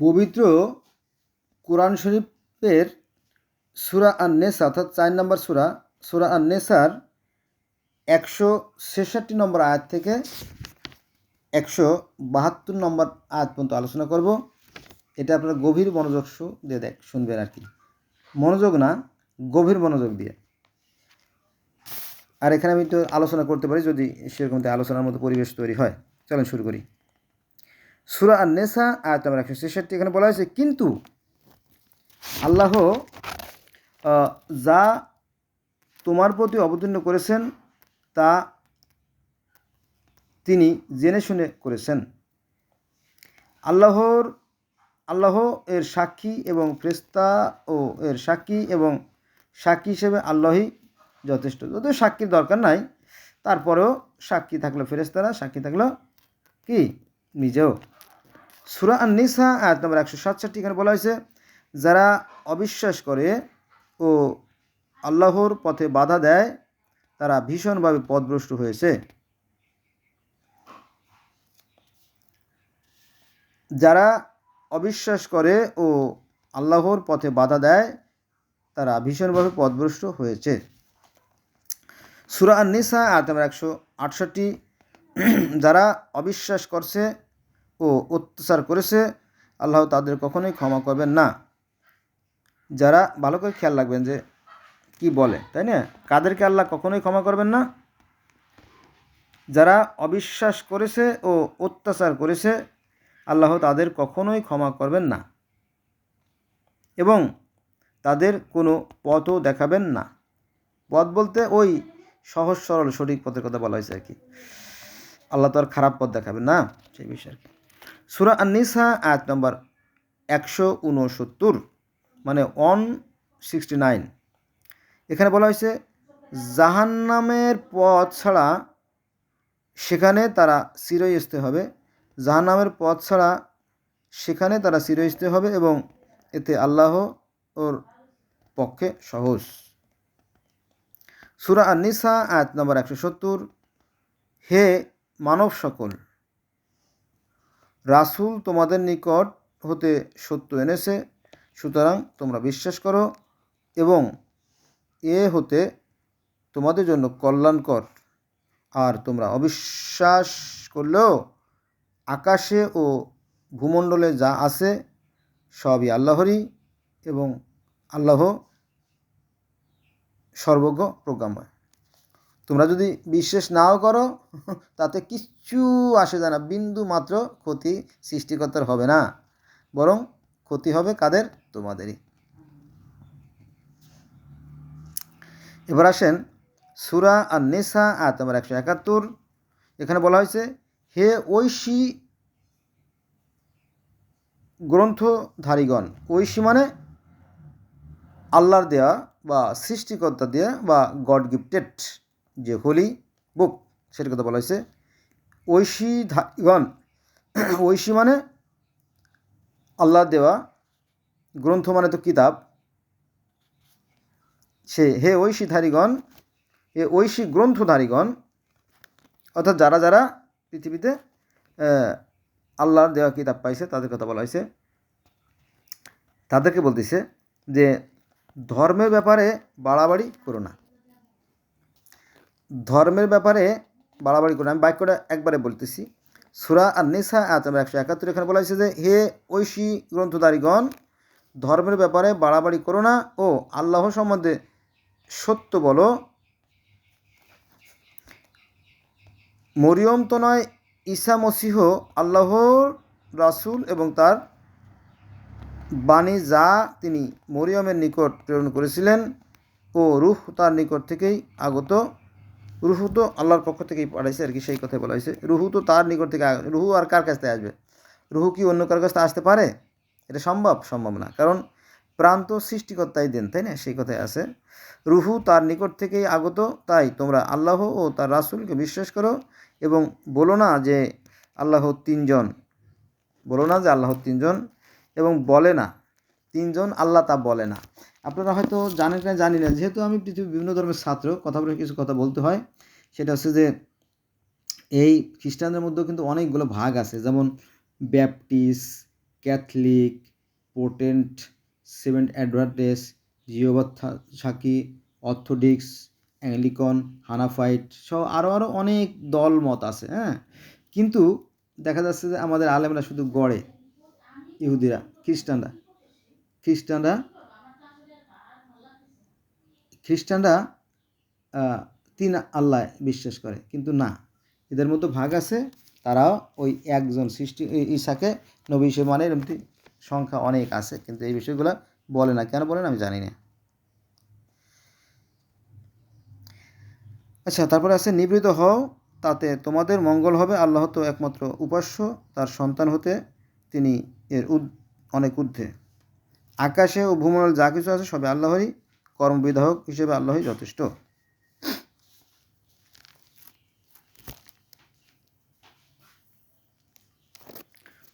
পবিত্র কোরআন শরীফের সুরা আর নেসা অর্থাৎ চার নম্বর সুরা সুরা আর নেসার একশো ছেষট্টি নম্বর আয়াত থেকে একশো বাহাত্তর নম্বর আয়াত পর্যন্ত আলোচনা করব। এটা আপনারা গভীর মনোযোগ দিয়ে দেখ, শুনবেন আর কি। মনোযোগ না, গভীর মনোযোগ দিয়ে। আর এখানে আমি তো আলোচনা করতে পারি যদি সেরকম আলোচনার মতো পরিবেশ তৈরি হয়। চলেন শুরু করি। সুরা আর নেসা আয়াত নম্বর একশো ছেষট্টি, এখানে বলা হয়েছে, কিন্তু আল্লাহ যা তোমার প্রতি অবতীর্ণ করেছেন, তা তিনি জেনে শুনে করেছেন। আল্লাহর, আল্লাহ এর সাক্ষী এবং ফ্রেস্তা ও এর সাক্ষী এবং সাক্ষী হিসেবে আল্লাহই যথেষ্ট। যদিও সাক্ষীর দরকার নাই, তারপরেও সাক্ষী থাকল ফেরেস্তারা সাক্ষী থাকল কি? নিজেও। সুরা আন নিসা আয়াত নম্বর একশো সাতষট্টি, এখানে বলা হয়েছে, যারা অবিশ্বাস করে ও আল্লাহর পথে বাধা দেয়, তারা ভীষণভাবে পদভ্রষ্ট হয়েছে। যারা অবিশ্বাস করে ও আল্লাহর পথে বাধা দেয়, তারা ভীষণভাবে পদভ্রষ্ট হয়েছে। সুরা আন নিসা আয়াত নম্বর একশো আটষট্টি, যারা অবিশ্বাস করছে ও অত্যাচার করেছে, আল্লাহ তাদের কখনোই ক্ষমা করবেন না। যারা ভালো করে খেয়াল রাখবেন যে কি বলে, তাই না? কাদেরকে আল্লাহ কখনোই ক্ষমা করবেন না? যারা অবিশ্বাস করেছে ও অত্যাচার করেছে, আল্লাহ তাদের কখনোই ক্ষমা করবেন না। এবং তাদের কোনো পথও দেখাবেন না। পথ বলতে ওই সহজ সরল সঠিক পথের কথা বলা হয়েছে আর কি। আল্লাহ তো আর খারাপ পথ দেখাবেন না, সেই বিষয়ে আর কি। সুরা আননিসা, আয়াত নম্বর একশো উনসত্তর মানে ওয়ান সিক্সটি নাইন এখানে বলা হয়েছে, জাহান্নামের পথ ছাড়া সেখানে তারা চিরস্থায়ী হবে। জাহান্নামের পথ ছাড়া সেখানে তারা চিরস্থায়ী হবে এবং এতে আল্লাহ ওর পক্ষে সহজ। সুরা আননিসা, আয়াত নম্বর একশো সত্তর, হে মানব সকল রাসূল তোমাদের নিকট হতে সত্য এনেছে, সুতরাং তোমরা বিশ্বাস করো এবং এ হতে তোমাদের জন্য কল্যাণকর। আর তোমরা অবিশ্বাস করলেও আকাশে ও ভূমণ্ডলে যা আছে সবই আল্লাহরই এবং আল্লাহ সর্বজ্ঞ প্রজ্ঞাময়। তোমরা যদি বিশ্বাস নাও করো, তাতে কিচ্ছু আসে যায় না। বিন্দু মাত্র ক্ষতি সৃষ্টিকর্তার হবে না, বরং ক্ষতি হবে কাদের? তোমাদেরই। এবার আসেন সুরা আর নেশা আর তোমার একশো একাত্তর। এখানে বলা হয়েছে, হে ঐশী গ্রন্থধারীগণ, ঐশী মানে আল্লাহর দেয়া বা সৃষ্টিকর্তা দেয়া বা গড গিফটেড। যে হোলি বুক, সেটার কথা বলা হয়েছে। ঐশী ধারীগণ ঐশী মানে আল্লাহ দেওয়া গ্রন্থ মানে তো কিতাব। সে, হে ঐশীধারীগণ, হে ঐশী গ্রন্থধারীগণ, অর্থাৎ যারা যারা পৃথিবীতে আল্লাহর দেওয়া কিতাব পাইছে, তাদের কথা বলা হয়েছে। তাদেরকে বলতেছে যে, ধর্মের ব্যাপারে বাড়াবাড়ি করো না। ধর্মের ব্যাপারে বাড়াবাড়ি করো। আমি বাক্যটা একবারে বলতেছি সুরা আর নিসা আয়াত নম্বর একশো একাত্তর, এখানে বলা হয়েছে যে, হে ঐশী গ্রন্থধারীগণ, ধর্মের ব্যাপারে বাড়াবাড়ি করো না ও আল্লাহ সম্বন্ধে সত্য বলো মরিয়ম তো নয়, ঈসা মসিহ আল্লাহর রাসূল এবং তার বাণী যা তিনি মরিয়মের নিকট প্রেরণ করেছিলেন ও রুহ তার নিকট থেকেই আগত রুহু তো আল্লাহর পক্ষ থেকেই পাঠাইছে আর কি, সেই কথাই বলা হয়েছে। রুহু তো তার নিকট থেকে রুহু আর কার কাছ থেকে আসবে? রুহু কি অন্য কার কাছ থেকে আসতে পারে? এটা সম্ভব? সম্ভব না। কারণ প্রাণ তো সৃষ্টিকর্তাই দেন, তাই না? সেই কথাই আছে। রুহু তার নিকট থেকেই আগত, তাই তোমরা আল্লাহ ও তার রাসূলকে বিশ্বাস করো এবং বলো না যে আল্লাহ তিনজন। বলো না যে আল্লাহ তিনজন এবং বলে না। তিনজন আল্লাহ তা বলে না। আপনারা হয়তো জানেন না জানি না, যেহেতু আমি পৃথিবীর বিভিন্ন ধর্মের ছাত্র, কথা বলে কিছু কথা বলতে হয়। সেটা হচ্ছে যে, এই খ্রিস্টানদের মধ্যেও কিন্তু অনেকগুলো ভাগ আছে। যেমন Baptist, Catholic, Protestant, Seventh Adventist জিওবাথ সাকি, অর্থোডিক্স, অ্যাংলিকন, হানাফাইট সহ আরও আরও অনেক দল মত আছে হ্যাঁ? কিন্তু দেখা যাচ্ছে যে আমাদের আলেমরা শুধু গড়ে, ইহুদিরা, খ্রিস্টানরা। খ্রিস্টানরা খ্রিস্টানরা তিন আল্লাহ বিশ্বাস করে, কিন্তু না। এদের মধ্যে ভাগ আছে, তারাও ওই একজন সৃষ্টি ঈশাকে নবী হিসেবে মানে এরকম সংখ্যা অনেক আছে, কিন্তু এই বিষয়গুলো বলে না। কেন বলে না আমি জানি না। আচ্ছা তারপরে আছে, নিবৃত হও, তাতে তোমাদের মঙ্গল হবে, আল্লাহ তো একমাত্র উপাস্য, তার সন্তান হতে তিনি এর অনেক ঊর্ধ্বে। আকাশে ও ভূমণ্ডল যা কিছু আছে সবে আল্লাহরই। কর্মবিধায়ক হিসেবে আল্লাহই যথেষ্ট।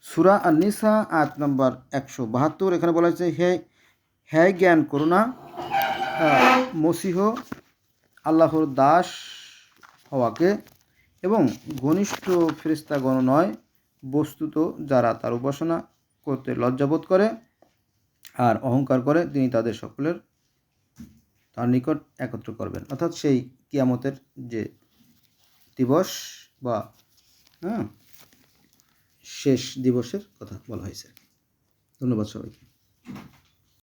সুরা আর নিসা আয়াত নম্বর একশো বাহাত্তর, এখানে বলা হয়েছে, হে হে জ্ঞান করুণা মসিহ, আল্লাহর দাস হওয়াকে এবং ঘনিষ্ঠ ফেরিস্তাগণ নয়, বস্তুত যারা তার উপাসনা করতে লজ্জাবোধ করে আর অহংকার করে, তিনি তাদের সকলের তার নিকট একত্র করবেন। অর্থাৎ সেই কিয়ামতের যে দিবস বা হ্যাঁ শেষ দিবসের কথা বলা হয়েছে। ধন্যবাদ সবাইকে।